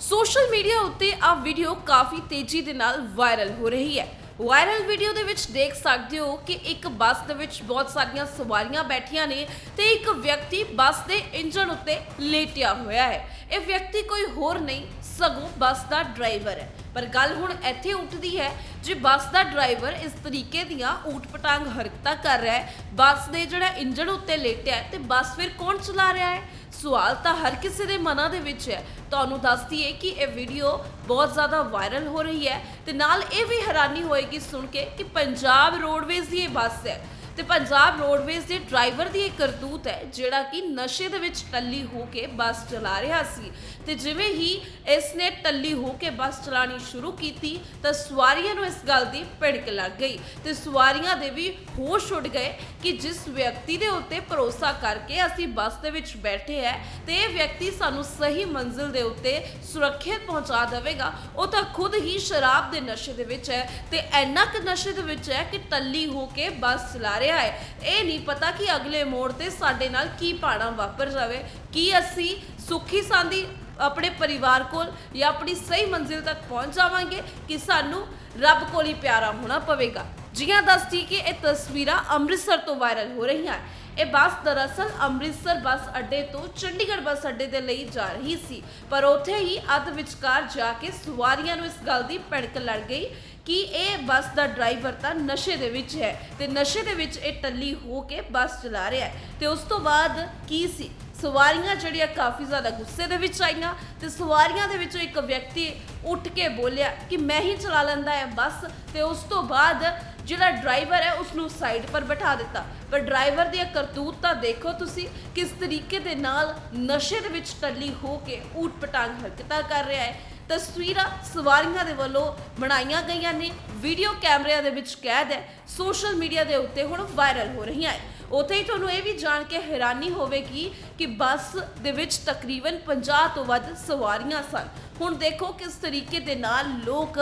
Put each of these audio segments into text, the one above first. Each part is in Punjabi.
ਸੋਸ਼ਲ ਮੀਡੀਆ ਉੱਤੇ ਆ ਵੀਡੀਓ ਕਾਫੀ ਤੇਜ਼ੀ ਦੇ ਨਾਲ ਵਾਇਰਲ ਹੋ ਰਹੀ ਹੈ। ਵਾਇਰਲ ਵੀਡੀਓ ਦੇ ਵਿੱਚ ਦੇਖ ਸਕਦੇ ਹੋ ਕਿ ਇੱਕ ਬੱਸ ਦੇ ਵਿੱਚ ਬਹੁਤ ਸਾਰੀਆਂ ਸਵਾਰੀਆਂ ਬੈਠੀਆਂ ਨੇ ਤੇ ਇੱਕ ਵਿਅਕਤੀ ਬੱਸ ਦੇ ਇੰਜਣ ਉੱਤੇ ਲੇਟਿਆ ਹੋਇਆ ਹੈ। ਇਹ ਵਿਅਕਤੀ ਕੋਈ ਹੋਰ ਨਹੀਂ, ਸਗੋਂ ਬੱਸ ਦਾ ਡਰਾਈਵਰ ਹੈ। ਪਰ ਗੱਲ ਹੁਣ ਇੱਥੇ ਉੱਠਦੀ ਹੈ ਜੇ ਬੱਸ ਦਾ ਡਰਾਈਵਰ ਇਸ ਤਰੀਕੇ ਦੀਆਂ ਊਟ ਪਟਾਂਗ ਹਰਕਤਾਂ ਕਰ ਰਿਹਾ ਹੈ, ਬੱਸ ਦੇ ਜਿਹੜਾ ਇੰਜਣ ਉੱਤੇ ਲੇਟਿਆ ਹੈ ਤੇ ਬੱਸ ਫਿਰ ਕੌਣ ਚਲਾ ਰਿਹਾ ਹੈ? ਸਵਾਲ ਤਾਂ ਹਰ ਕਿਸੇ ਦੇ ਮਨਾਂ ਦੇ ਵਿੱਚ ਹੈ। ਤੁਹਾਨੂੰ ਦੱਸਦੀ ਹੈ ਕਿ ਇਹ ਵੀਡੀਓ ਬਹੁਤ ਜ਼ਿਆਦਾ ਵਾਇਰਲ ਹੋ ਰਹੀ ਹੈ ਤੇ ਨਾਲ ਇਹ ਵੀ ਹੈਰਾਨੀ ਹੋਏਗੀ ਸੁਣ ਕੇ ਕਿ ਪੰਜਾਬ ਰੋਡਵੇਜ਼ ਦੀ ਇਹ ਬੱਸ ਹੈ। ਤੇ ਪੰਜਾਬ ਰੋਡਵੇਜ਼ ਦੇ ਡਰਾਈਵਰ ਦੀ ਇਹ ਕਰਤੂਤ ਹੈ, ਜਿਹੜਾ ਕਿ ਨਸ਼ੇ ਦੇ ਵਿੱਚ ਟੱਲੀ ਹੋ ਕੇ ਬੱਸ ਚਲਾ ਰਿਹਾ ਸੀ। ਤੇ ਜਿਵੇਂ ਹੀ ਇਸ ਨੇ ਟੱਲੀ ਹੋ ਕੇ ਬੱਸ ਚਲਾਣੀ ਸ਼ੁਰੂ ਕੀਤੀ, ਤਾਂ ਸਵਾਰੀਆਂ ਨੂੰ ਇਸ ਗੱਲ ਦੀ ਭਿੜਕ ਲੱਗ ਗਈ। ਤੇ ਸਵਾਰੀਆਂ ਦੇ ਵੀ ਹੋਸ਼ ਉੱਡ ਗਏ ਕਿ ਜਿਸ ਵਿਅਕਤੀ ਦੇ ਉੱਤੇ ਭਰੋਸਾ ਕਰਕੇ ਅਸੀਂ ਬੱਸ ਦੇ ਵਿੱਚ ਬੈਠੇ ਹੈ, ਤੇ ਇਹ ਵਿਅਕਤੀ ਸਾਨੂੰ ਸਹੀ ਮੰਜ਼ਿਲ ਦੇ ਉੱਤੇ ਸੁਰੱਖਿਅਤ ਪਹੁੰਚਾ ਦੇਵੇਗਾ। ਉਹ ਤਾਂ ਖੁਦ ਹੀ ਸ਼ਰਾਬ ਦੇ ਨਸ਼ੇ ਦੇ ਵਿੱਚ ਹੈ, ਤੇ ਇੰਨਾ ਕੁ ਨਸ਼ੇ ਦੇ ਵਿੱਚ ਹੈ ਕਿ ਟੱਲੀ ਹੋ ਕੇ ਬੱਸ ਚਲਾ ਰਿਹਾ ਹੈ। ਇਹ ਨਹੀਂ ਪਤਾ ਕਿ ਅਗਲੇ ਮੋੜ ਤੇ ਸਾਡੇ ਨਾਲ ਕੀ ਪਾਣਾ ਵਾਪਰ ਜਾਵੇ, ਕੀ ਅਸੀਂ ਸੁਖੀ ਸਾਂਦੀ ਆਪਣੇ ਪਰਿਵਾਰ ਕੋਲ ਜਾਂ ਆਪਣੀ ਸਹੀ ਮੰਜ਼ਿਲ ਤੱਕ ਪਹੁੰਚ ਜਾਵਾਂਗੇ ਕਿ ਸਾਨੂੰ ਰੱਬ ਕੋਲ ਹੀ ਪਿਆਰਾ ਹੋਣਾ ਪਵੇਗਾ। ਜੀਆਂ ਦੱਸਦੀ ਕਿ ਇਹ ਤਸਵੀਰਾਂ ਅੰਮ੍ਰਿਤਸਰ ਤੋਂ ਵਾਇਰਲ ਹੋ ਰਹੀਆਂ ਇਹ ਬੱਸ ਦਰਅਸਲ ਅੰਮ੍ਰਿਤਸਰ ਬੱਸ ਅੱਡੇ ਤੋਂ ਚੰਡੀਗੜ੍ਹ ਬੱਸ ਅੱਡੇ ਦੇ ਲਈ ਜਾ ਰਹੀ ਸੀ। ਪਰ ਉੱਥੇ ਹੀ ਅੱਧ ਵਿਚਕਾਰ ਜਾ ਕੇ ਸਵਾਰੀਆਂ ਨੂੰ ਇਸ ਗੱਲ ਦੀ ਭੜਕ ਲੜ ਗਈ ਕਿ ਇਹ ਬੱਸ ਦਾ ਡਰਾਈਵਰ ਤਾਂ ਨਸ਼ੇ ਦੇ ਵਿੱਚ ਹੈ ਤੇ ਨਸ਼ੇ ਦੇ ਵਿੱਚ ਇਹ ਟੱਲੀ ਹੋ ਕੇ ਬੱਸ ਚਲਾ ਰਿਹਾ ਹੈ। ਤੇ ਉਸ ਤੋਂ ਬਾਅਦ ਕੀ ਸੀ? ਸਵਾਰੀਆਂ ਜਿਹੜੀਆਂ ਕਾਫੀ ਜ਼ਿਆਦਾ ਗੁੱਸੇ ਦੇ ਵਿੱਚ ਆਈਆਂ ਤੇ ਸਵਾਰੀਆਂ ਦੇ ਵਿੱਚੋਂ ਇੱਕ ਵਿਅਕਤੀ ਉੱਠ ਕੇ ਬੋਲਿਆ ਕਿ ਮੈਂ ਹੀ ਚਲਾ ਲੈਂਦਾ ਹੈ ਬੱਸ। ਤੇ ਉਸ ਤੋਂ ਬਾਅਦ ਜਿਹੜਾ ਡਰਾਈਵਰ ਹੈ ਉਸ ਨੂੰ ਸਾਈਡ ਪਰ ਬਿਠਾ ਦਿੱਤਾ। ਪਰ ਡਰਾਈਵਰ ਦੀ ਕਰਤੂਤ ਤਾਂ ਦੇਖੋ ਤੁਸੀਂ ਕਿਸ ਤਰੀਕੇ ਦੇ ਨਾਲ ਨਸ਼ੇ ਦੇ ਵਿੱਚ ਟੱਲੀ ਹੋ ਕੇ ਊਟ-ਪਟਾਂਗ ਹਰਕਤਾਂ ਕਰ ਰਿਹਾ ਹੈ। ਤਸਵੀਰਾਂ ਸਵਾਰੀਆਂ ਦੇ ਵੱਲੋਂ ਬਣਾਈਆਂ ਗਈਆਂ ਨੇ। ਵੀਡੀਓ ਕੈਮਰਿਆਂ ਦੇ ਵਿੱਚ ਕੈਦ ਹੈ। ਸੋਸ਼ਲ ਮੀਡੀਆ ਦੇ ਉੱਤੇ ਹੁਣ ਵਾਇਰਲ ਹੋ ਰਹੀਆਂ ਹੈ। ਉੱਥੇ ਹੀ ਤੁਹਾਨੂੰ ਇਹ ਵੀ ਜਾਣ ਕੇ ਹੈਰਾਨੀ ਹੋਵੇਗੀ ਕਿ ਬੱਸ ਦੇ ਵਿੱਚ ਤਕਰੀਬਨ 50 ਤੋਂ ਵੱਧ ਸਵਾਰੀਆਂ ਸਨ। ਹੁਣ ਦੇਖੋ ਕਿਸ ਤਰੀਕੇ ਦੇ ਨਾਲ ਲੋਕ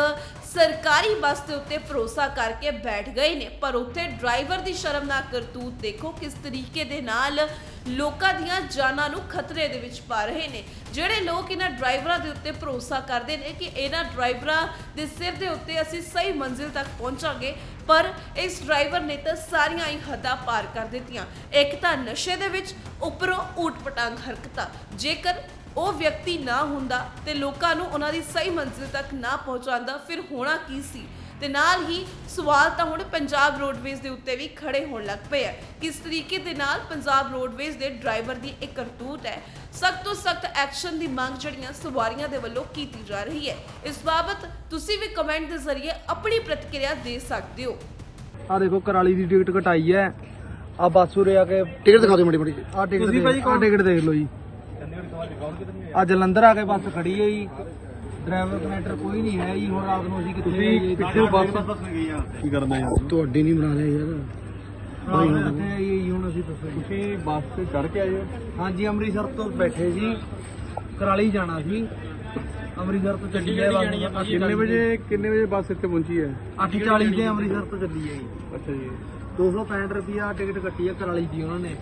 ਸਰਕਾਰੀ ਬੱਸ ਦੇ ਉੱਤੇ ਭਰੋਸਾ ਕਰਕੇ ਬੈਠ ਗਏ ਨੇ। ਪਰ ਉੱਥੇ ਡਰਾਈਵਰ ਦੀ ਸ਼ਰਮਨਾਕ ਕਰਤੂਤ ਦੇਖੋ ਕਿਸ ਤਰੀਕੇ ਦੇ ਨਾਲ ਲੋਕਾਂ ਦੀਆਂ ਜਾਨਾਂ ਨੂੰ ਖਤਰੇ ਦੇ ਵਿੱਚ ਪਾ ਰਹੇ ਨੇ। ਜਿਹੜੇ ਲੋਕ ਇਹਨਾਂ ਡਰਾਈਵਰਾਂ ਦੇ ਉੱਤੇ ਭਰੋਸਾ ਕਰਦੇ ਨੇ ਕਿ ਇਹਨਾਂ ਡਰਾਈਵਰਾਂ ਦੇ ਸਿਰ ਦੇ ਉੱਤੇ ਅਸੀਂ ਸਹੀ ਮੰਜ਼ਿਲ ਤੱਕ ਪਹੁੰਚਾਂਗੇ, ਪਰ ਇਸ ਡਰਾਈਵਰ ਨੇ ਤਾਂ ਸਾਰੀਆਂ ਹੀ ਹੱਦਾਂ ਪਾਰ ਕਰ ਦਿੱਤੀਆਂ। ਇੱਕ ਤਾਂ ਨਸ਼ੇ ਦੇ ਵਿੱਚ, ਉੱਪਰੋਂ ਊਟ-ਪਟਾਂਗ ਹਰਕਤਾਂ। ਜੇਕਰ ਉਹ ਵਿਅਕਤੀ ਨਾ ਹੁੰਦਾ ਤੇ ਲੋਕਾਂ ਨੂੰ ਉਹਨਾਂ ਦੀ ਸਹੀ ਮੰਜ਼ਿਲ ਤੱਕ ਨਾ ਪਹੁੰਚਾਉਂਦਾ ਫਿਰ ਹੋਣਾ ਕੀ ਸੀ? ਤੇ ਨਾਲ ਹੀ ਸਵਾਲ ਤਾਂ ਹੁਣ ਪੰਜਾਬ ਰੋਡਵੇਜ਼ ਦੇ ਉੱਤੇ ਵੀ ਖੜੇ ਹੋਣ ਲੱਗ ਪਏ ਆ। ਕਿਸ ਤਰੀਕੇ ਦੇ ਨਾਲ ਪੰਜਾਬ ਰੋਡਵੇਜ਼ ਦੇ ਡਰਾਈਵਰ ਦੀ ਇੱਕ ਕਰਤੂਤ ਹੈ? ਸਖਤ ਤੋਂ ਸਖਤ ਐਕਸ਼ਨ ਦੀ ਮੰਗ ਜਿਹੜੀਆਂ ਸਵਾਰੀਆਂ ਦੇ ਵੱਲੋਂ ਕੀਤੀ ਜਾ ਰਹੀ ਹੈ। ਇਸ ਬਾਬਤ ਤੁਸੀਂ ਵੀ ਕਮੈਂਟ ਦੇ ਜ਼ਰੀਏ ਆਪਣੀ ਪ੍ਰਤੀਕਿਰਿਆ ਦੇ ਸਕਦੇ ਹੋ। ਆ ਦੇਖੋ ਕਰਾਲੀ ਦੀ ਟਿਕਟ ਕਟਾਈ ਹੈ। ਆ ਬੱਸ ਉਰੇ ਆ ਕੇ ਟਿਕਟ ਦਿਖਾ ਦਿਓ ਮੜੀ ਮੜੀ ਆ ਟਿਕਟ ਤੁਸੀਂ ਭਾਜੀ ਆ ਟਿਕਟ ਦੇਖ ਲਓ ਜੀ। ਆ ਜਲੰਧਰ ਆ ਕੇ ਬੱਸ ਖੜੀ ਹੈ ਜੀ। ਡਰਾਈਵਰ ਕਨੈਕਟਰ ਕੋਈ ਨਹੀਂ ਹੈ ਜੀ। ਹੁਣ ਰਾਤ ਨੂੰ ਅਸੀਂ ਕਿੱਥੇ ਜਾਈਏ ਪਿੱਛੇ ਬੱਸ ਕੀ ਕਰਨਾ ਯਾਰ ਤੁਹਾਡੀ ਨਹੀਂ ਬਣਾ ਲਿਆ ਯਾਰ। ਜੀ ਹੁਣ ਅਸੀਂ ਦੱਸੋ ਤੁਸੀਂ ਬੱਸ ਤੇ ਚੜ ਕੇ ਆਏ ਹੋ? ਹਾਂਜੀ ਅੰਮ੍ਰਿਤਸਰ ਤੋਂ ਬੈਠੇ ਸੀ। ਕਰਾਲੀ ਜਾਣਾ ਸੀ। ਅੰਮ੍ਰਿਤਸਰ ਤੋਂ ਚੱਲੀ ਹੈ ਬੱਸ। ਕਿੰਨੇ ਵਜੇ ਕਿੰਨੇ ਵਜੇ ਬੱਸ ਇੱਥੇ ਪਹੁੰਚੀ ਹੈ? 8:40 ਤੇ ਅੰਮ੍ਰਿਤਸਰ ਤੋਂ ਚੱਲੀ ਹੈ ਜੀ। ਅੱਛਾ ਜੀ। 265 ਰੁਪਿਆ ਟਿਕਟ ਕੱਟੀ ਹੈ ਕਰਾਲੀ ਦੀ ਉਹਨਾਂ ਨੇ।